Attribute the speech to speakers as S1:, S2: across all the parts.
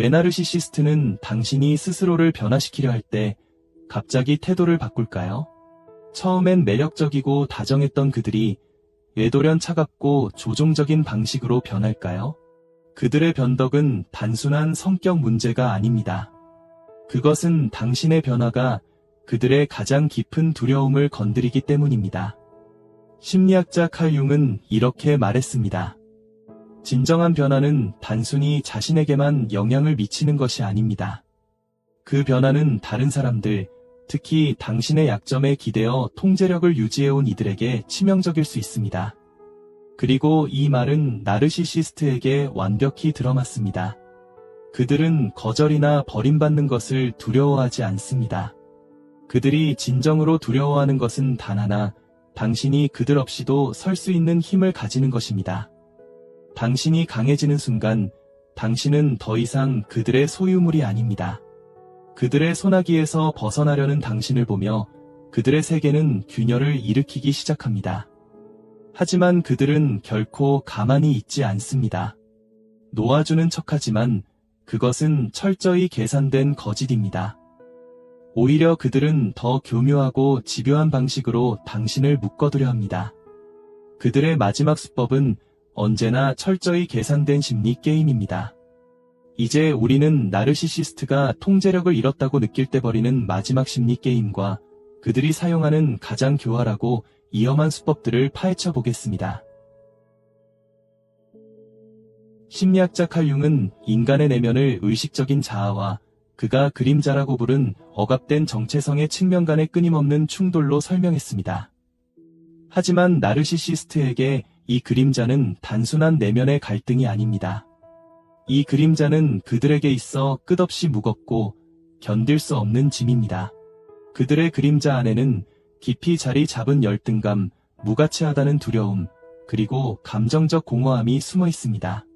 S1: 외나르시시스트는 당신이 스스로를 변화시키려 할 때 갑자기 태도를 바꿀까요? 처음엔 매력적이고 다정했던 그들이 외돌연 차갑고 조종적인 방식으로 변할까요? 그들의 변덕은 단순한 성격 문제가 아닙니다. 그것은 당신의 변화가 그들의 가장 깊은 두려움을 건드리기 때문입니다. 심리학자 칼 융은 이렇게 말했습니다. 진정한 변화는 단순히 자신에게만 영향을 미치는 것이 아닙니다. 그 변화는 다른 사람들, 특히 당신의 약점에 기대어 통제력을 유지해온 이들에게 치명적일 수 있습니다. 그리고 이 말은 나르시시스트에게 완벽히 들어맞습니다. 그들은 거절이나 버림받는 것을 두려워하지 않습니다. 그들이 진정으로 두려워하는 것은 단 하나, 당신이 그들 없이도 설 수 있는 힘을 가지는 것입니다. 당신이 강해지는 순간, 당신은 더 이상 그들의 소유물이 아닙니다. 그들의 소나기에서 벗어나려는 당신을 보며 그들의 세계는 균열을 일으키기 시작합니다. 하지만 그들은 결코 가만히 있지 않습니다. 놓아주는 척하지만 그것은 철저히 계산된 거짓입니다. 오히려 그들은 더 교묘하고 집요한 방식으로 당신을 묶어두려 합니다. 그들의 마지막 수법은 언제나 철저히 계산된 심리 게임입니다. 이제 우리는 나르시시스트가 통제력을 잃었다고 느낄 때 벌이는 마지막 심리 게임과 그들이 사용하는 가장 교활하고 위험한 수법들을 파헤쳐 보겠습니다. 심리학자 칼융은 인간의 내면을 의식적인 자아와 그가 그림자라고 부른 억압된 정체성의 측면 간의 끊임없는 충돌로 설명했습니다. 하지만 나르시시스트에게 이 그림자는 단순한 내면의 갈등이 아닙니다. 이 그림자는 그들에게 있어 끝없이 무겁고 견딜 수 없는 짐입니다. 그들의 그림자 안에는 깊이 자리 잡은 열등감, 무가치하다는 두려움, 그리고 감정적 공허함이 숨어 있습니다.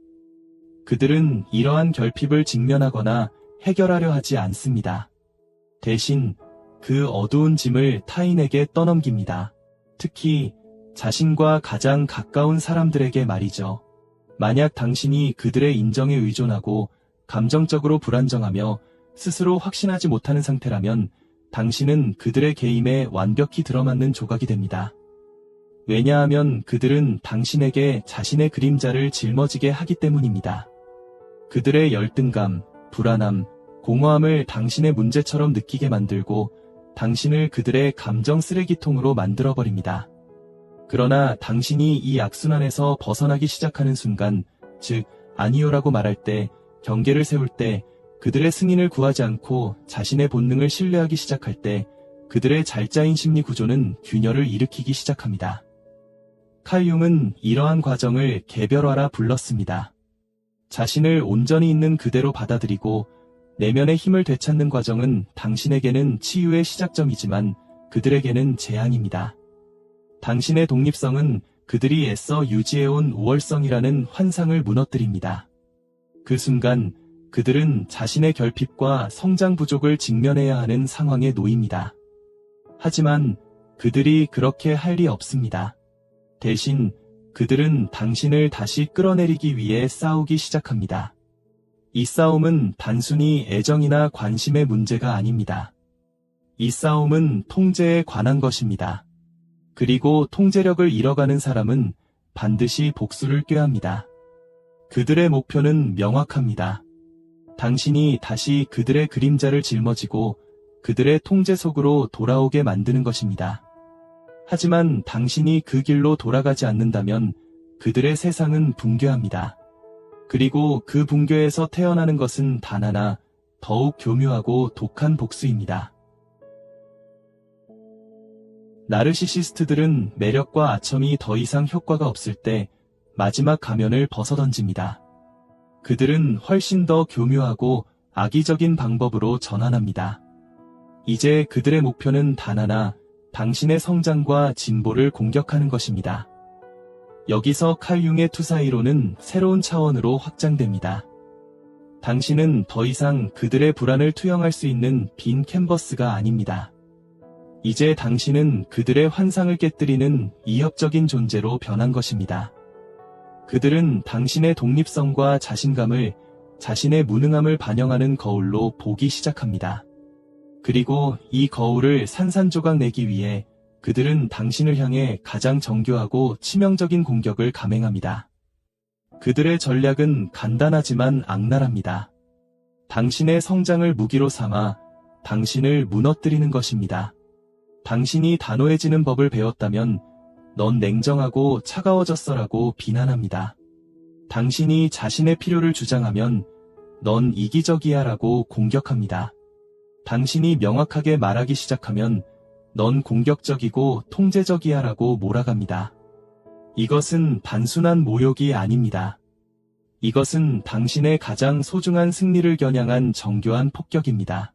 S1: 그들은 이러한 결핍을 직면하거나 해결하려 하지 않습니다. 대신 그 어두운 짐을 타인에게 떠넘깁니다. 특히 자신과 가장 가까운 사람들에게 말이죠. 만약 당신이 그들의 인정에 의존하고 감정적으로 불안정하며 스스로 확신하지 못하는 상태라면 당신은 그들의 개임에 완벽히 들어맞는 조각이 됩니다. 왜냐하면 그들은 당신에게 자신의 그림자를 짊어지게 하기 때문입니다. 그들의 열등감, 불안함, 공허함을 당신의 문제처럼 느끼게 만들고 당신을 그들의 감정 쓰레기통으로 만들어버립니다. 그러나 당신이 이 악순환에서 벗어나기 시작하는 순간, 즉, 아니요라고 말할 때, 경계를 세울 때, 그들의 승인을 구하지 않고 자신의 본능을 신뢰하기 시작할 때, 그들의 잘짜인 심리 구조는 균열을 일으키기 시작합니다. 칼융은 이러한 과정을 개별화라 불렀습니다. 자신을 온전히 있는 그대로 받아들이고 내면의 힘을 되찾는 과정은 당신에게는 치유의 시작점이지만 그들에게는 재앙입니다. 당신의 독립성은 그들이 애써 유지해온 우월성이라는 환상을 무너뜨립니다. 그 순간 그들은 자신의 결핍과 성장 부족을 직면해야 하는 상황에 놓입니다. 하지만 그들이 그렇게 할 리 없습니다. 대신 그들은 당신을 다시 끌어내리기 위해 싸우기 시작합니다. 이 싸움은 단순히 애정이나 관심의 문제가 아닙니다. 이 싸움은 통제에 관한 것입니다. 그리고 통제력을 잃어가는 사람은 반드시 복수를 꾀합니다. 그들의 목표는 명확합니다. 당신이 다시 그들의 그림자를 짊어지고 그들의 통제 속으로 돌아오게 만드는 것입니다. 하지만 당신이 그 길로 돌아가지 않는다면 그들의 세상은 붕괴합니다. 그리고 그 붕괴에서 태어나는 것은 단 하나, 더욱 교묘하고 독한 복수입니다. 나르시시스트들은 매력과 아첨이 더 이상 효과가 없을 때 마지막 가면을 벗어던집니다. 그들은 훨씬 더 교묘하고 악의적인 방법으로 전환합니다. 이제 그들의 목표는 단 하나, 당신의 성장과 진보를 공격하는 것입니다. 여기서 칼융의 투사이로는 새로운 차원으로 확장됩니다. 당신은 더 이상 그들의 불안을 투영할 수 있는 빈 캔버스가 아닙니다. 이제 당신은 그들의 환상을 깨뜨리는 이협적인 존재로 변한 것입니다. 그들은 당신의 독립성과 자신감을 자신의 무능함을 반영하는 거울로 보기 시작합니다. 그리고 이 거울을 산산조각 내기 위해 그들은 당신을 향해 가장 정교하고 치명적인 공격을 감행합니다. 그들의 전략은 간단하지만 악랄합니다. 당신의 성장을 무기로 삼아 당신을 무너뜨리는 것입니다. 당신이 단호해지는 법을 배웠다면 넌 냉정하고 차가워졌어라고 비난합니다. 당신이 자신의 필요를 주장하면 넌 이기적이야라고 공격합니다. 당신이 명확하게 말하기 시작하면 넌 공격적이고 통제적이야라고 몰아갑니다. 이것은 단순한 모욕이 아닙니다. 이것은 당신의 가장 소중한 승리를 겨냥한 정교한 폭격입니다.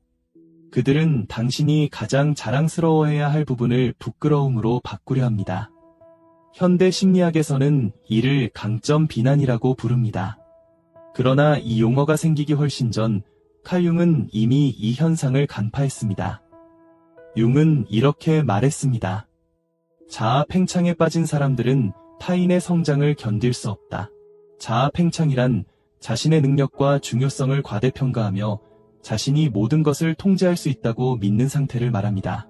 S1: 그들은 당신이 가장 자랑스러워해야 할 부분을 부끄러움으로 바꾸려 합니다. 현대 심리학에서는 이를 강점 비난이라고 부릅니다. 그러나 이 용어가 생기기 훨씬 전 칼융은 이미 이 현상을 간파했습니다. 융은 이렇게 말했습니다. 자아 팽창에 빠진 사람들은 타인의 성장을 견딜 수 없다. 자아 팽창이란 자신의 능력과 중요성을 과대평가하며 자신이 모든 것을 통제할 수 있다고 믿는 상태를 말합니다.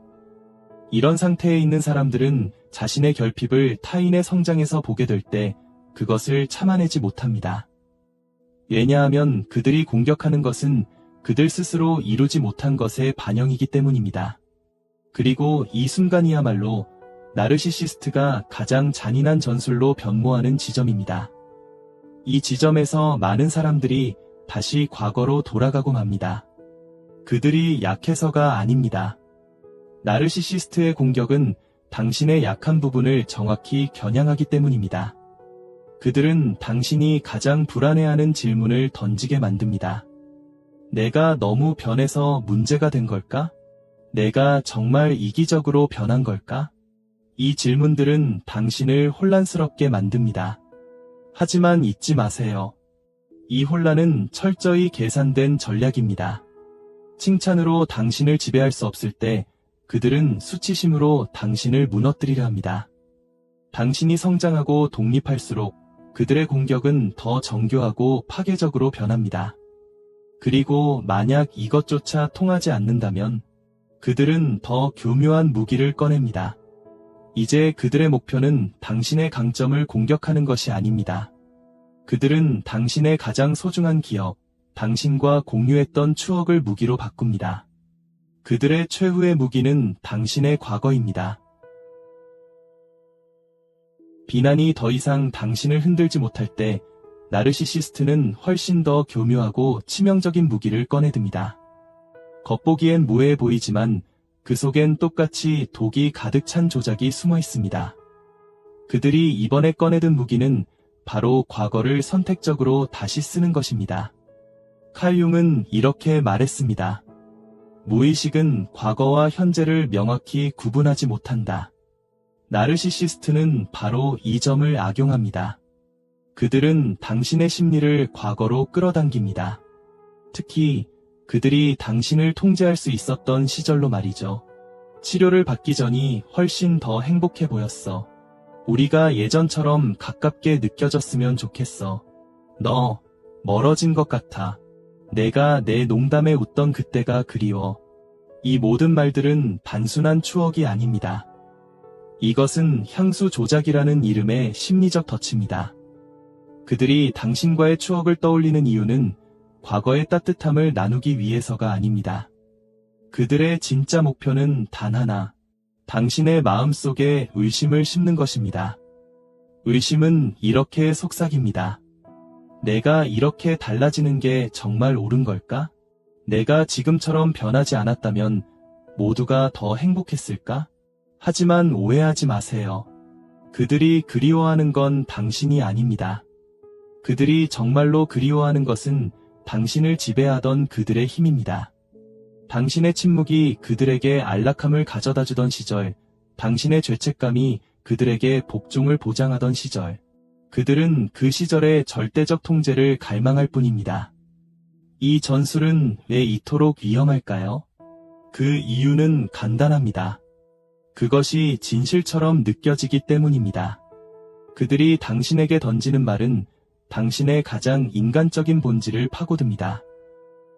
S1: 이런 상태에 있는 사람들은 자신의 결핍을 타인의 성장에서 보게 될 때 그것을 참아내지 못합니다. 왜냐하면 그들이 공격하는 것은 그들 스스로 이루지 못한 것의 반영이기 때문입니다. 그리고 이 순간이야말로 나르시시스트가 가장 잔인한 전술로 변모하는 지점입니다. 이 지점에서 많은 사람들이 다시 과거로 돌아가고 맙니다. 그들이 약해서가 아닙니다. 나르시시스트의 공격은 당신의 약한 부분을 정확히 겨냥하기 때문입니다. 그들은 당신이 가장 불안해하는 질문을 던지게 만듭니다. 내가 너무 변해서 문제가 된 걸까? 내가 정말 이기적으로 변한 걸까? 이 질문들은 당신을 혼란스럽게 만듭니다. 하지만 잊지 마세요. 이 혼란은 철저히 계산된 전략입니다. 칭찬으로 당신을 지배할 수 없을 때 그들은 수치심으로 당신을 무너뜨리려 합니다. 당신이 성장하고 독립할수록 그들의 공격은 더 정교하고 파괴적으로 변합니다. 그리고 만약 이것조차 통하지 않는다면 그들은 더 교묘한 무기를 꺼냅니다. 이제 그들의 목표는 당신의 강점을 공격하는 것이 아닙니다. 그들은 당신의 가장 소중한 기억, 당신과 공유했던 추억을 무기로 바꿉니다. 그들의 최후의 무기는 당신의 과거입니다. 비난이 더 이상 당신을 흔들지 못할 때 나르시시스트는 훨씬 더 교묘하고 치명적인 무기를 꺼내듭니다. 겉보기엔 무해해 보이지만 그 속엔 똑같이 독이 가득 찬 조작이 숨어 있습니다. 그들이 이번에 꺼내든 무기는 바로 과거를 선택적으로 다시 쓰는 것입니다. 칼융은 이렇게 말했습니다. 무의식은 과거와 현재를 명확히 구분하지 못한다. 나르시시스트는 바로 이 점을 악용합니다. 그들은 당신의 심리를 과거로 끌어당깁니다. 특히 그들이 당신을 통제할 수 있었던 시절로 말이죠. 치료를 받기 전이 훨씬 더 행복해 보였어. 우리가 예전처럼 가깝게 느껴졌으면 좋겠어. 너, 멀어진 것 같아. 내가 내 농담에 웃던 그때가 그리워. 이 모든 말들은 단순한 추억이 아닙니다. 이것은 향수 조작이라는 이름의 심리적 덫입니다. 그들이 당신과의 추억을 떠올리는 이유는 과거의 따뜻함을 나누기 위해서가 아닙니다. 그들의 진짜 목표는 단 하나, 당신의 마음 속에 의심을 심는 것입니다. 의심은 이렇게 속삭입니다. 내가 이렇게 달라지는 게 정말 옳은 걸까? 내가 지금처럼 변하지 않았다면 모두가 더 행복했을까? 하지만 오해하지 마세요. 그들이 그리워하는 건 당신이 아닙니다. 그들이 정말로 그리워하는 것은 당신을 지배하던 그들의 힘입니다. 당신의 침묵이 그들에게 안락함을 가져다 주던 시절, 당신의 죄책감이 그들에게 복종을 보장하던 시절, 그들은 그 시절의 절대적 통제를 갈망할 뿐입니다. 이 전술은 왜 이토록 위험할까요? 그 이유는 간단합니다. 그것이 진실처럼 느껴지기 때문입니다. 그들이 당신에게 던지는 말은 당신의 가장 인간적인 본질을 파고듭니다.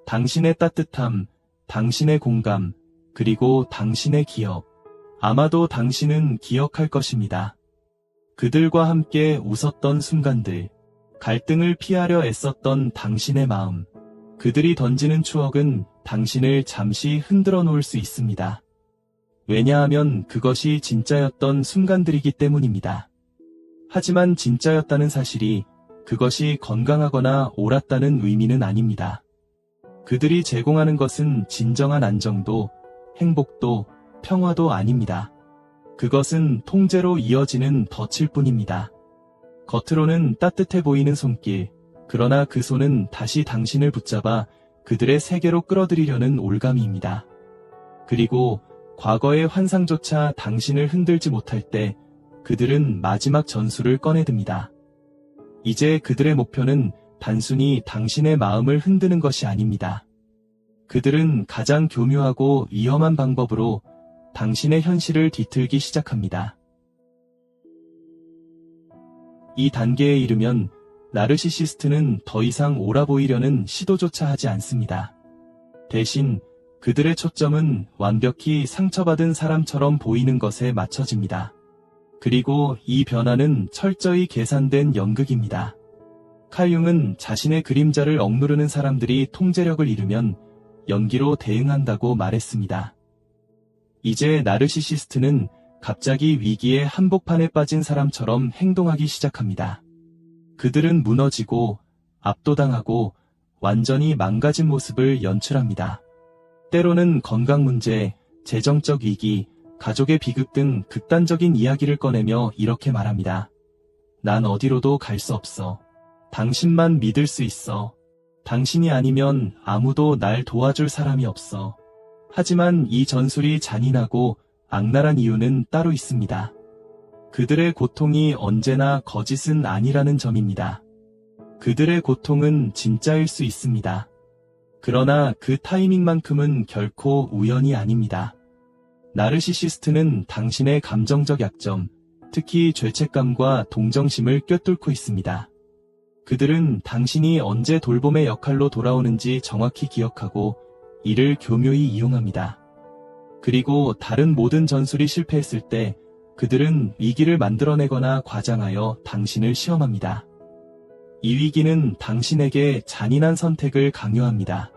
S1: 당신의 따뜻함, 당신의 공감, 그리고 당신의 기억. 아마도 당신은 기억할 것입니다. 그들과 함께 웃었던 순간들, 갈등을 피하려 애썼던 당신의 마음, 그들이 던지는 추억은 당신을 잠시 흔들어 놓을 수 있습니다. 왜냐하면 그것이 진짜였던 순간들이기 때문입니다. 하지만 진짜였다는 사실이 그것이 건강하거나 옳았다는 의미는 아닙니다. 그들이 제공하는 것은 진정한 안정도, 행복도, 평화도 아닙니다. 그것은 통제로 이어지는 덫일 뿐입니다. 겉으로는 따뜻해 보이는 손길, 그러나 그 손은 다시 당신을 붙잡아 그들의 세계로 끌어들이려는 올가미입니다. 그리고 과거의 환상조차 당신을 흔들지 못할 때 그들은 마지막 전술을 꺼내듭니다. 이제 그들의 목표는 단순히 당신의 마음을 흔드는 것이 아닙니다. 그들은 가장 교묘하고 위험한 방법으로 당신의 현실을 뒤틀기 시작합니다. 이 단계에 이르면 나르시시스트는 더 이상 옳아 보이려는 시도조차 하지 않습니다. 대신 그들의 초점은 완벽히 상처받은 사람처럼 보이는 것에 맞춰집니다. 그리고 이 변화는 철저히 계산된 연극입니다. 칼융은 자신의 그림자를 억누르는 사람들이 통제력을 잃으면 연기로 대응한다고 말했습니다. 이제 나르시시스트는 갑자기 위기의 한복판에 빠진 사람처럼 행동하기 시작합니다. 그들은 무너지고 압도당하고 완전히 망가진 모습을 연출합니다. 때로는 건강 문제, 재정적 위기, 가족의 비극 등 극단적인 이야기를 꺼내며 이렇게 말합니다. 난 어디로도 갈 수 없어. 당신만 믿을 수 있어. 당신이 아니면 아무도 날 도와줄 사람이 없어. 하지만 이 전술이 잔인하고 악랄한 이유는 따로 있습니다. 그들의 고통이 언제나 거짓은 아니라는 점입니다. 그들의 고통은 진짜일 수 있습니다. 그러나 그 타이밍만큼은 결코 우연이 아닙니다. 나르시시스트는 당신의 감정적 약점, 특히 죄책감과 동정심을 꿰뚫고 있습니다. 그들은 당신이 언제 돌봄의 역할로 돌아오는지 정확히 기억하고 이를 교묘히 이용합니다. 그리고 다른 모든 전술이 실패했을 때 그들은 위기를 만들어내거나 과장하여 당신을 시험합니다. 이 위기는 당신에게 잔인한 선택을 강요합니다.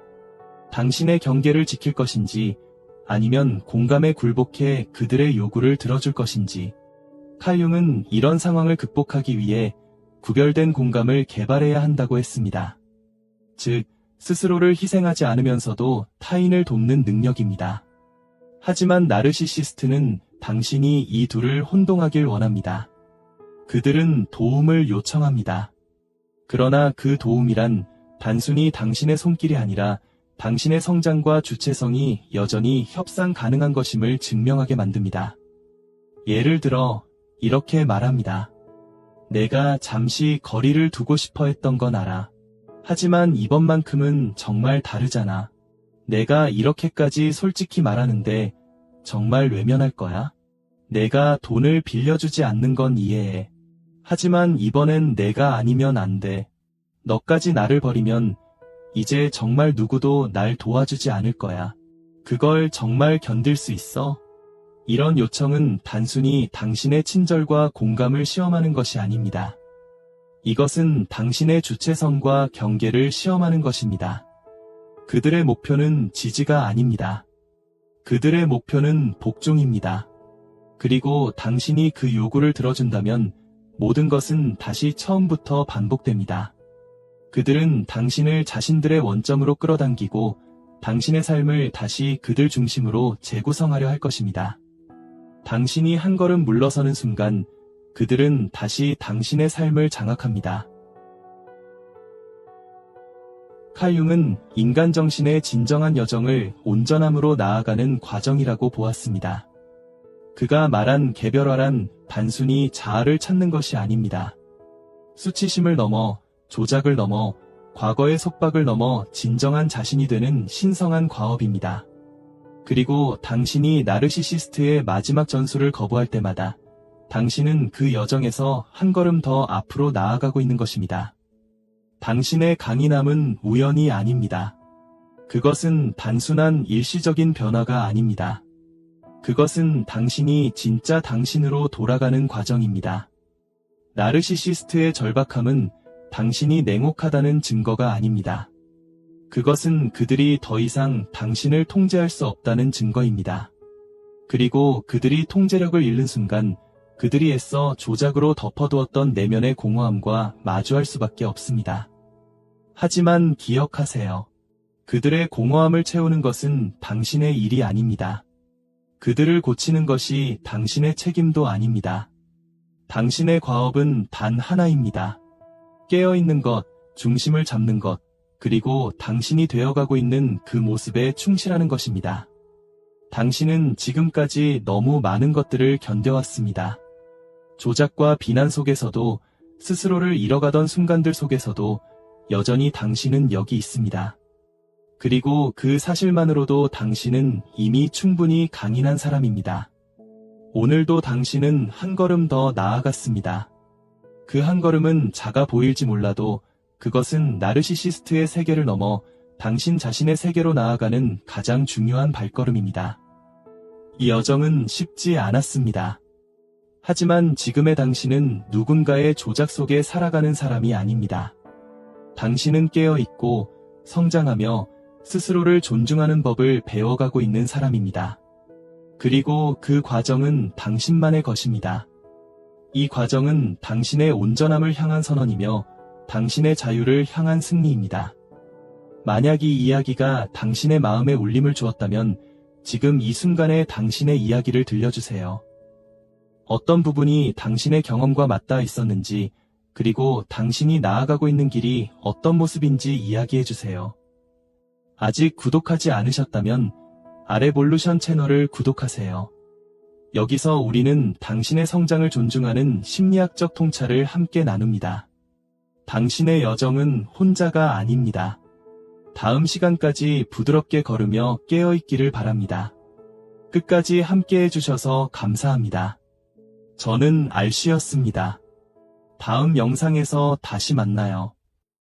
S1: 당신의 경계를 지킬 것인지 아니면 공감에 굴복해 그들의 요구를 들어줄 것인지 칼융은 이런 상황을 극복하기 위해 구별된 공감을 개발해야 한다고 했습니다. 즉, 스스로를 희생하지 않으면서도 타인을 돕는 능력입니다. 하지만 나르시시스트는 당신이 이 둘을 혼동하길 원합니다. 그들은 도움을 요청합니다. 그러나 그 도움이란 단순히 당신의 손길이 아니라 당신의 성장과 주체성이 여전히 협상 가능한 것임을 증명하게 만듭니다. 예를 들어 이렇게 말합니다. 내가 잠시 거리를 두고 싶어 했던 건 알아. 하지만 이번만큼은 정말 다르잖아. 내가 이렇게까지 솔직히 말하는데 정말 외면할 거야? 내가 돈을 빌려주지 않는 건 이해해. 하지만 이번엔 내가 아니면 안 돼. 너까지 나를 버리면 이제 정말 누구도 날 도와주지 않을 거야. 그걸 정말 견딜 수 있어? 이런 요청은 단순히 당신의 친절과 공감을 시험하는 것이 아닙니다. 이것은 당신의 주체성과 경계를 시험하는 것입니다. 그들의 목표는 지지가 아닙니다. 그들의 목표는 복종입니다. 그리고 당신이 그 요구를 들어준다면 모든 것은 다시 처음부터 반복됩니다. 그들은 당신을 자신들의 원점으로 끌어당기고 당신의 삶을 다시 그들 중심으로 재구성하려 할 것입니다. 당신이 한 걸음 물러서는 순간 그들은 다시 당신의 삶을 장악합니다. 칼융은 인간 정신의 진정한 여정을 온전함으로 나아가는 과정이라고 보았습니다. 그가 말한 개별화란 단순히 자아를 찾는 것이 아닙니다. 수치심을 넘어 조작을 넘어 과거의 속박을 넘어 진정한 자신이 되는 신성한 과업입니다. 그리고 당신이 나르시시스트의 마지막 전술을 거부할 때마다 당신은 그 여정에서 한 걸음 더 앞으로 나아가고 있는 것입니다. 당신의 강인함은 우연이 아닙니다. 그것은 단순한 일시적인 변화가 아닙니다. 그것은 당신이 진짜 당신으로 돌아가는 과정입니다. 나르시시스트의 절박함은 당신이 냉혹하다는 증거가 아닙니다. 그것은 그들이 더 이상 당신을 통제할 수 없다는 증거입니다. 그리고 그들이 통제력을 잃는 순간 그들이 애써 조작으로 덮어두었던 내면의 공허함과 마주할 수밖에 없습니다. 하지만 기억하세요. 그들의 공허함을 채우는 것은 당신의 일이 아닙니다. 그들을 고치는 것이 당신의 책임도 아닙니다. 당신의 과업은 단 하나입니다. 깨어있는 것, 중심을 잡는 것, 그리고 당신이 되어가고 있는 그 모습에 충실하는 것입니다. 당신은 지금까지 너무 많은 것들을 견뎌왔습니다. 조작과 비난 속에서도 스스로를 잃어가던 순간들 속에서도 여전히 당신은 여기 있습니다. 그리고 그 사실만으로도 당신은 이미 충분히 강인한 사람입니다. 오늘도 당신은 한 걸음 더 나아갔습니다. 그 한 걸음은 작아 보일지 몰라도 그것은 나르시시스트의 세계를 넘어 당신 자신의 세계로 나아가는 가장 중요한 발걸음입니다. 이 여정은 쉽지 않았습니다. 하지만 지금의 당신은 누군가의 조작 속에 살아가는 사람이 아닙니다. 당신은 깨어있고 성장하며 스스로를 존중하는 법을 배워가고 있는 사람입니다. 그리고 그 과정은 당신만의 것입니다. 이 과정은 당신의 온전함을 향한 선언이며 당신의 자유를 향한 승리입니다. 만약 이 이야기가 당신의 마음에 울림을 주었다면 지금 이 순간에 당신의 이야기를 들려주세요. 어떤 부분이 당신의 경험과 맞닿아 있었는지, 그리고 당신이 나아가고 있는 길이 어떤 모습인지 이야기해 주세요. 아직 구독하지 않으셨다면 아레볼루션 채널을 구독하세요. 여기서 우리는 당신의 성장을 존중하는 심리학적 통찰을 함께 나눕니다. 당신의 여정은 혼자가 아닙니다. 다음 시간까지 부드럽게 걸으며 깨어있기를 바랍니다. 끝까지 함께 해주셔서 감사합니다. 저는 알씨였습니다. 다음 영상에서 다시 만나요.